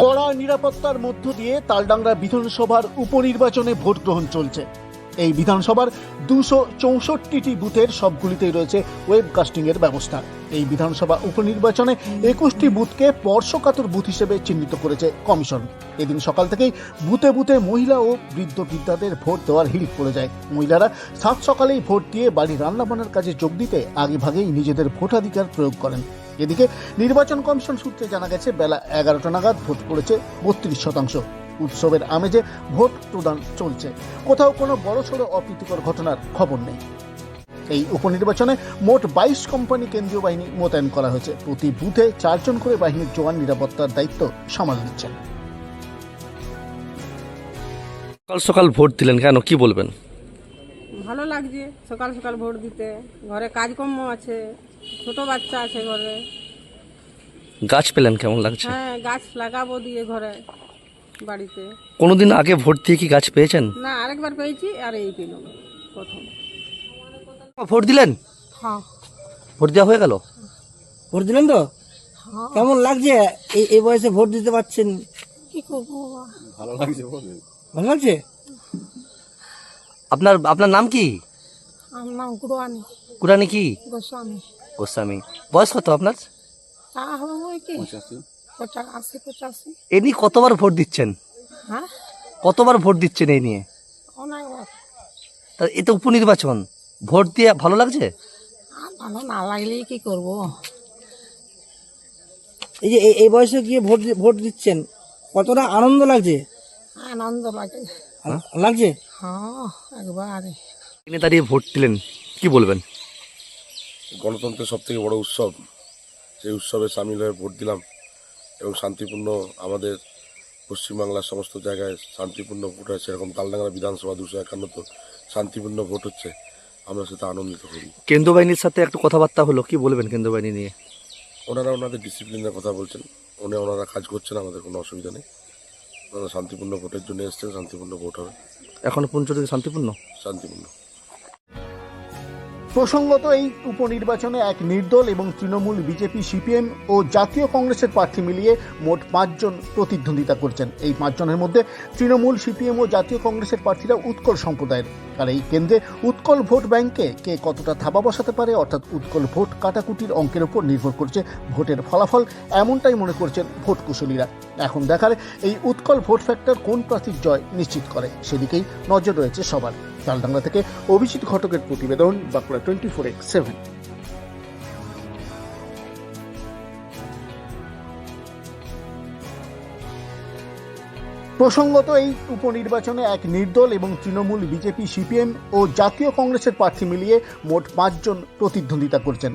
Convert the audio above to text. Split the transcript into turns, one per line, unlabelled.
কড়া নিরাপত্তার মধ্য দিয়ে তালডাংরা বিধানসভার উপনির্বাচনে ভোট গ্রহণ চলছে। এই বিধানসভার দুশো চৌষট্টিটি বুথের সবগুলিতেই রয়েছে ওয়েবকাস্টিং এর ব্যবস্থা। এই বিধানসভা উপনির্বাচনে একুশটি বুথকে স্পর্শকাতর বুথ হিসেবে চিহ্নিত করেছে কমিশন। এদিন সকাল থেকেই বুথে বুথে মহিলা ও বৃদ্ধ বৃদ্ধাদের ভোট দেওয়ার হিড়িক পড়ে যায়। মহিলারা সাত সকালেই ভোট দিয়ে বাড়ি রান্নাবান্নার কাজে যোগ দিতে আগেভাগেই নিজেদের ভোটাধিকার প্রয়োগ করেন। এদিকে নির্বাচন কমিশন সূত্রে জানা গেছে বেলা এগারোটা নাগাদ ভোট পড়েছে বত্রিশ শতাংশ। উৎসবের আমেজে ভোট প্রদান চলছে। কোথাও কোনো বড়সড় অপ্রীতিকর ঘটনার খবর নেই। এই উপনির্বাচনে মোট বাইশ কোম্পানি কেন্দ্রীয় বাহিনী মোতায়েন করা হয়েছে। প্রতি বুথে চারজন করে বাহিনীর জওয়ান নিরাপত্তার দায়িত্ব সামাল দিচ্ছেন।
সকাল সকাল ভোট দিলেন কেন? কি বলবেন?
ভালো লাগছে সকাল সকাল ভোট দিতে। ঘরে কাজকর্ম আছে। ছোট বাচ্চা আছে ঘরে।
গাছ পেলেন কেমন লাগছে?
হ্যাঁ গাছ লাগাবো দিয়ে ঘরে বাড়িতে।
কোনোদিন আগে ভোট দিয়ে কি গাছ পেয়েছেন?
না আরেকবার পেয়েছি আর এই পেলাম প্রথম।
ভোট দিলেন?
হ্যাঁ।
ভোট দেওয়া হয়ে গেল?
ভোট দিলেন তো? কেমন লাগছে? এই এই বয়সে ভোট দিতে পারছেন?
কি করব
ভালো লাগছে ভালো লাগছে?
আপনার আপনার নাম কি?
আমার নাম গুরুয়ানি
কুরানি কি?
গোস্বামী।
গোস্বামী। বয়স কত আপনার? এ নিয়ে কতবার ভোট দিচ্ছেন?
হ্যাঁ?
কতবার ভোট দিচ্ছেন এই নিয়ে? তা এ তো উপনির্বাচন। ভোট দিয়ে ভালো লাগছে?
আর ভালো না লাগলে কি করব?
এই যে এই- এই বয়সে গিয়ে ভোট ভোট দিচ্ছেন কতটা আনন্দ লাগছে?
আনন্দ লাগে।
লাগছে?
হ্যাঁ একবারে।
এনে দাঁড়িয়ে ভোট দিলেন কি বলবেন?
গণতন্ত্রের সব থেকে বড় উৎসব সেই উৎসবে সামিল হয়ে ভোট দিলাম এবং শান্তিপূর্ণ আমাদের পশ্চিমবাংলার সমস্ত জায়গায় শান্তিপূর্ণ ভোট হয় সেরকম তালডাঙ্গা বিধানসভা দুশো একান্ন তো শান্তিপূর্ণ ভোট হচ্ছে আমরা সেটা আনন্দিত করি।
কেন্দ্র বাহিনীর সাথে একটু কথাবার্তা হলো কি বলবেন কেন্দ্র বাহিনী নিয়ে?
ওনারা ওনাদের ডিসিপ্লিনের কথা বলছেন উনি ওনারা কাজ করছেন আমাদের কোনো অসুবিধা নেই। ওনারা শান্তিপূর্ণ ভোটের জন্য এসছেন শান্তিপূর্ণ ভোট হবে।
এখনও পর্যন্ত শান্তিপূর্ণ?
শান্তিপূর্ণ।
প্রসঙ্গত, এই উপনির্বাচনে এক নির্দল এবং তৃণমূল বিজেপি, সিপিএম ও জাতীয় কংগ্রেসের প্রার্থী মিলিয়ে মোট পাঁচজন প্রতিদ্বন্দ্বিতা করছেন। এই পাঁচজনের মধ্যে তৃণমূল, সিপিএম ও জাতীয় কংগ্রেসের প্রার্থীরা উৎকল সম্প্রদায়ের। আর এই কেন্দ্রে উৎকল ভোট ব্যাংকে কে কতটা থাবা বসাতে পারে, অর্থাৎ উৎকল ভোট কাটাকুটির অঙ্কের উপর নির্ভর করছে ভোটের ফলাফল, এমনটাই মনে করছেন ভোট কুশলীরা। এখন দেখার এই উৎকল ভোট ফ্যাক্টর কোন প্রার্থীর জয় নিশ্চিত করে, সেদিকেই নজর রয়েছে সবার। তালডাংরা থেকে অভিজিৎ ঘটকের প্রতিবেদন, Bankura twenty four x seven. প্রসঙ্গত, এই উপনির্বাচনে এক নির্দল এবং তৃণমূল বিজেপি, সিপিএম ও জাতীয় কংগ্রেসের প্রার্থী মিলিয়ে মোট পাঁচজন প্রতিদ্বন্দ্বিতা করছেন।